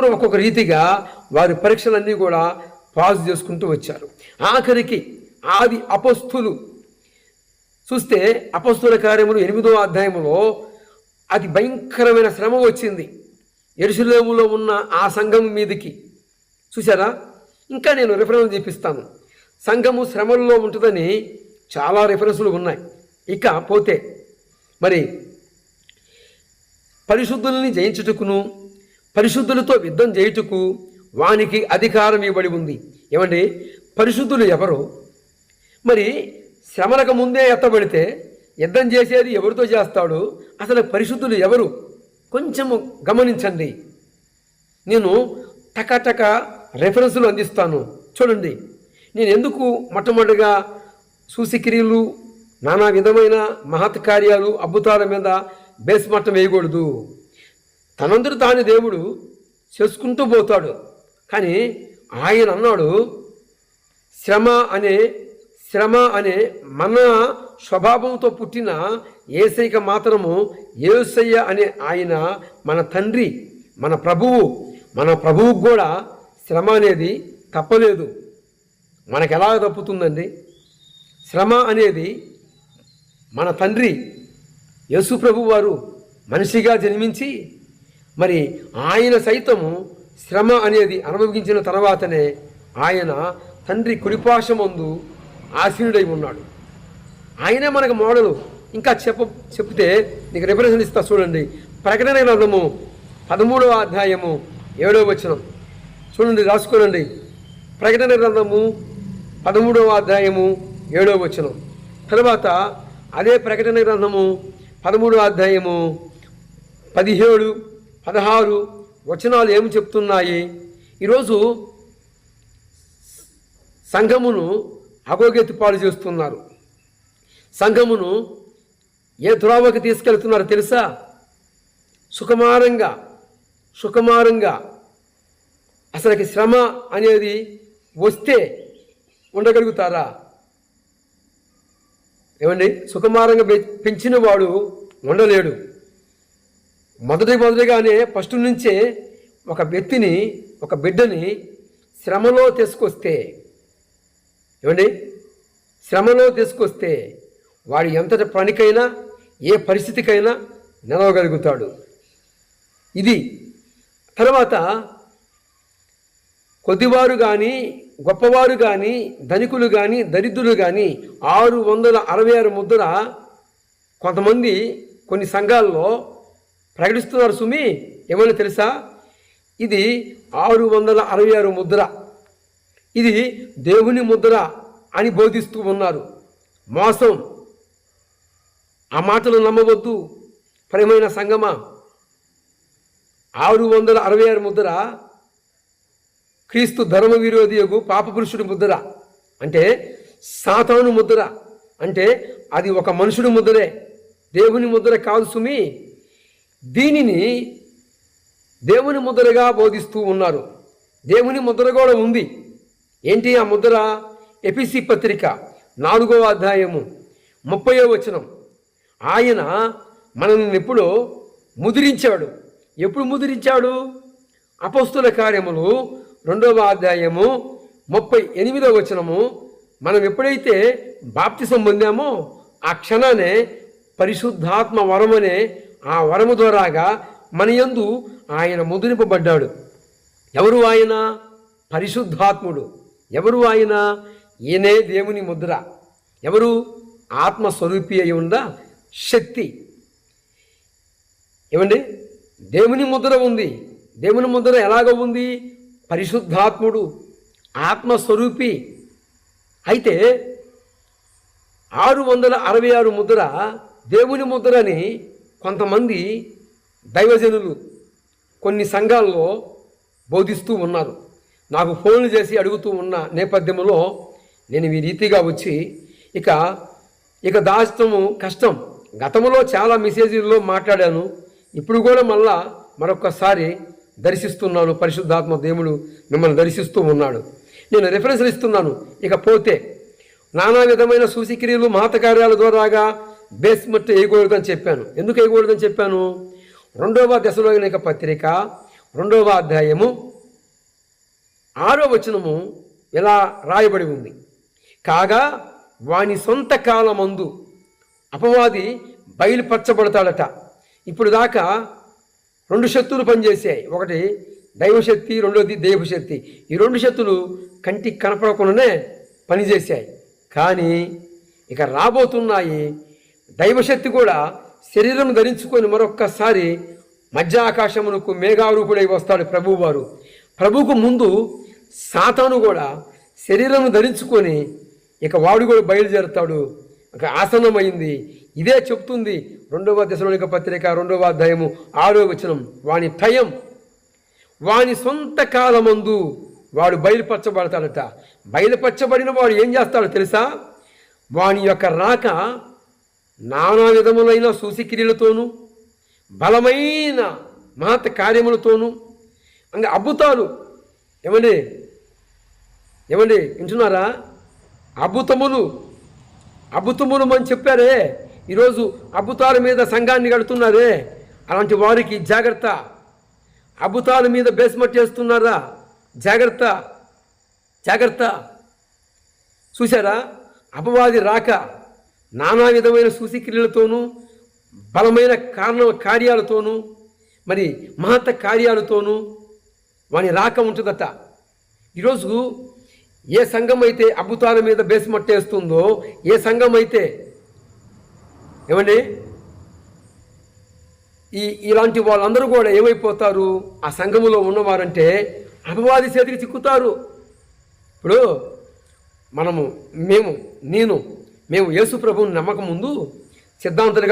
ఒక్కొక్కరు ఒక్కొక్క రీతిగా వారి పరీక్షలన్నీ కూడా పాస్ చేసుకుంటూ వచ్చారు. ఆఖరికి ఆది అపస్థులు చూస్తే అపస్తుల కార్యములు ఎనిమిదో అధ్యాయములో అతి భయంకరమైన శ్రమ వచ్చింది. ఎరుసలేములో ఉన్న ఆ సంఘం మీదకి. చూసారా ఇంకా నేను రిఫరెన్స్ చూపిస్తాను. సంఘము శ్రమల్లో ఉంటుందని చాలా రిఫరెన్సులు ఉన్నాయి. ఇక పోతే మరి పరిశుద్ధుల్ని జయించుటకును పరిశుద్ధులతో యుద్ధం చేయుటకు వానికి అధికారం ఇవ్వబడి ఉంది. ఏమండి పరిశుద్ధులు ఎవరు? మరి శ్రమలకు ముందే ఎత్తబడితే యుద్ధం చేసేది ఎవరితో చేస్తాడు? అసలు పరిశుద్ధులు ఎవరు? కొంచెము గమనించండి. నేను టకాటక రెఫరెన్సులు అందిస్తాను. చూడండి. నేను ఎందుకు మొట్టమొదటిగా సూసిక్రియలు నానా విధమైన మహత్కార్యాలు అద్భుతాల మీద బేస్ మట్టం వేయకూడదు? తనందరూ తాను దేవుడు చేసుకుంటూ పోతాడు. కానీ ఆయన అన్నాడు శ్రమ అనే శ్రమ అనే మన స్వభావంతో పుట్టిన ఏసైక మాత్రము ఏసయ్య అనే ఆయన మన తండ్రి మన ప్రభువు. మన ప్రభువుకు కూడా శ్రమ అనేది తప్పలేదు. మనకు ఎలా తప్పుతుందండి? శ్రమ అనేది మన తండ్రి యేసు ప్రభు వారు మనిషిగా జన్మించి మరి ఆయన సైతము శ్రమ అనేది అనుభవించిన తర్వాతనే ఆయన తండ్రి కుడిపాశమందు ఆసీనుడై ఉన్నాడు. ఆయనే మనకు మోడలు. ఇంకా చెప్ప చెప్తే నీకు రిఫరెన్స్ ఇస్తా చూడండి. ప్రకటన గ్రంథము పదమూడవ అధ్యాయము ఏడవ వచనం. చూడండి రాసుకోనండి. ప్రకటన గ్రంథము పదమూడవ అధ్యాయము ఏడవ వచనం. తర్వాత అదే ప్రకటన గ్రంథము పదమూడవ అధ్యాయము పదిహేడు పదహారు వచనాలు ఏమి చెప్తున్నాయి? ఈరోజు సంఘమును అగోగెత్తి పాలు చేస్తున్నారు. సంఘమును ఏ త్రోవకి తీసుకెళ్తున్నారో తెలుసా? సుకుమారంగా సుకుమారంగా. అసలుకి శ్రమ అనేది వస్తే ఉండగలుగుతారా? ఏమండి? సుకుమారంగా పెంచిన వాడు ఉండలేడు. మొదటి మొదటిగానే ఫస్ట్ నుంచే ఒక వ్యక్తిని ఒక బిడ్డని శ్రమలో తీసుకొస్తే ఏమండి? శ్రమలో తీసుకొస్తే వాడు ఎంతటి పనికైనా ఏ పరిస్థితికైనా నిలవగలుగుతాడు. ఇది తర్వాత కొద్దివారు కానీ గొప్పవారు కానీ ధనికులు కానీ దరిద్రులు కానీ ఆరు వందల అరవై ఆరు ముద్ర కొంతమంది కొన్ని సంఘాల్లో ప్రకటిస్తున్నారు సుమి ఏమని తెలుసా? ఇది ఆరు వందల అరవై ఆరు ముద్ర. ఇది దేవుని ముద్ర అని బోధిస్తూ ఉన్నారు. మోసం. ఆ మాటలు నమ్మవద్దు ప్రేమైన సంగమా. ఆరు వందల అరవై ఆరు ముద్ర క్రీస్తు ధర్మ విరోధియగు పాపపురుషుడి ముద్ర. అంటే సాతాను ముద్ర. అంటే అది ఒక మనుషుడి ముద్రే దేవుని ముద్ర కాదు సుమి. దీనిని దేవుని ముద్రగా బోధిస్తూ ఉన్నారు. దేవుని ముద్ర కూడా ఉంది. ఏంటి ఆ ముద్ర? ఎపిసి పత్రిక నాలుగవ అధ్యాయము ముప్పయో వచనం. ఆయన మనల్ని ఎప్పుడో ముదిరించాడు. ఎప్పుడు ముదిరించాడు? అపస్తుల కార్యములు రెండవ అధ్యాయము ముప్పై ఎనిమిదవ వచనము. మనం ఎప్పుడైతే బాప్తిసం పొందామో ఆ క్షణానే పరిశుద్ధాత్మ వరం అనే ఆ వరము ద్వారాగా మన యందు ఆయన ముద్రింపబడ్డాడు. ఎవరు ఆయన? పరిశుద్ధాత్ముడు. ఎవరు ఆయన? ఈయనే దేవుని ముద్ర. ఎవరు? ఆత్మస్వరూపి అయి ఉన్న శక్తి. ఏమండి? దేవుని ముద్ర ఉంది. దేవుని ముద్ర ఎలాగ ఉంది? పరిశుద్ధాత్ముడు ఆత్మస్వరూపి. అయితే ఆరు వందల అరవై ఆరు ముద్ర దేవుని ముద్రని కొంతమంది దైవజనులు కొన్ని సంఘాల్లో బోధిస్తూ ఉన్నారు. నాకు ఫోన్లు చేసి అడుగుతూ ఉన్న నేపథ్యంలో నేను ఈ రీతిగా వచ్చి ఇక ఇక దాచటము కష్టం. గతంలో చాలా మెసేజీల్లో మాట్లాడాను. ఇప్పుడు కూడా మళ్ళా మరొకసారి దర్శిస్తున్నాను. పరిశుద్ధాత్మ దేవుడు మిమ్మల్ని దర్శిస్తూ ఉన్నాడు. నేను రెఫరెన్స్లు ఇస్తున్నాను. ఇక పోతే నానా విధమైన సూచిక్రియలు మహత కార్యాల ద్వారాగా బేస్మెంట్ వేయకూడదని చెప్పాను. ఎందుకు వేయకూడదని చెప్పాను? రెండవ దశలోనిక పత్రిక రెండవ అధ్యాయము ఆరో వచనము ఇలా రాయబడి ఉంది. కాగా వాని సొంత కాలమందు అపవాది బయలుపరచబడతాడట. ఇప్పుడు దాకా రెండు శక్తులు పనిచేసాయి ఒకటి దైవశక్తి రెండోది దైవశక్తి. ఈ రెండు శక్తులు కంటికి కనపడకుండానే పనిచేశాయి. కానీ ఇక రాబోతున్నాయి దైవశక్తి కూడా శరీరం ధరించుకొని మరొక్కసారి మధ్య ఆకాశమునకు మేఘారూపుడై వస్తాడు ప్రభువారు ప్రభువుకు ముందు సాతాను కూడా శరీరం ధరించుకొని ఇక వాడు కూడా బయలుదేరుతాడు. ఒక ఆసనమైంది ఇదే చెప్తుంది రెండవ దశలోనిక పత్రిక రెండవ అధ్యాయము ఆరో వచనం. వాని భయం వాని సొంత కాలమందు వాడు బయలుపరచబడతాడట. బయలుపరచబడిన వాడు ఏం చేస్తాడో తెలుసా? వాని యొక్క రాక నానా విధములైన సూసిక్రియలతోనూ బలమైన మహత్ కార్యములతోనూ ఇంకా అద్భుతాలు. ఏమండి? ఏమండి? వింటున్నారా? అద్భుతములు అద్భుతములు అని చెప్పారే. ఈరోజు అద్భుతాల మీద సంఘాన్ని కడుతున్నారే. అలాంటి వారికి జాగ్రత్త. అద్భుతాల మీద బేస్మెంట్ చేస్తున్నారా? జాగ్రత్త. జాగ్రత్త. చూసారా అపవాది రాక నానా విధమైన సూచిక్రియలతోనూ బలమైన కారణ కార్యాలతోనూ మరి మహత్త కార్యాలతోనూ వాని రాక ఉంటుందట. ఈరోజు ఏ సంఘం అయితే అద్భుతాల మీద బేస్మట్టేస్తుందో ఏ సంఘం అయితే ఏమండి? ఈ ఇలాంటి వాళ్ళందరూ కూడా ఏమైపోతారు? ఆ సంఘములో ఉన్నవారంటే అపవాది చేతికి చిక్కుతారు. ఇప్పుడు మనము మేము నేను మేము యేసు ప్రభువుని నమ్మకం ముందు సిద్ధాంతులుగా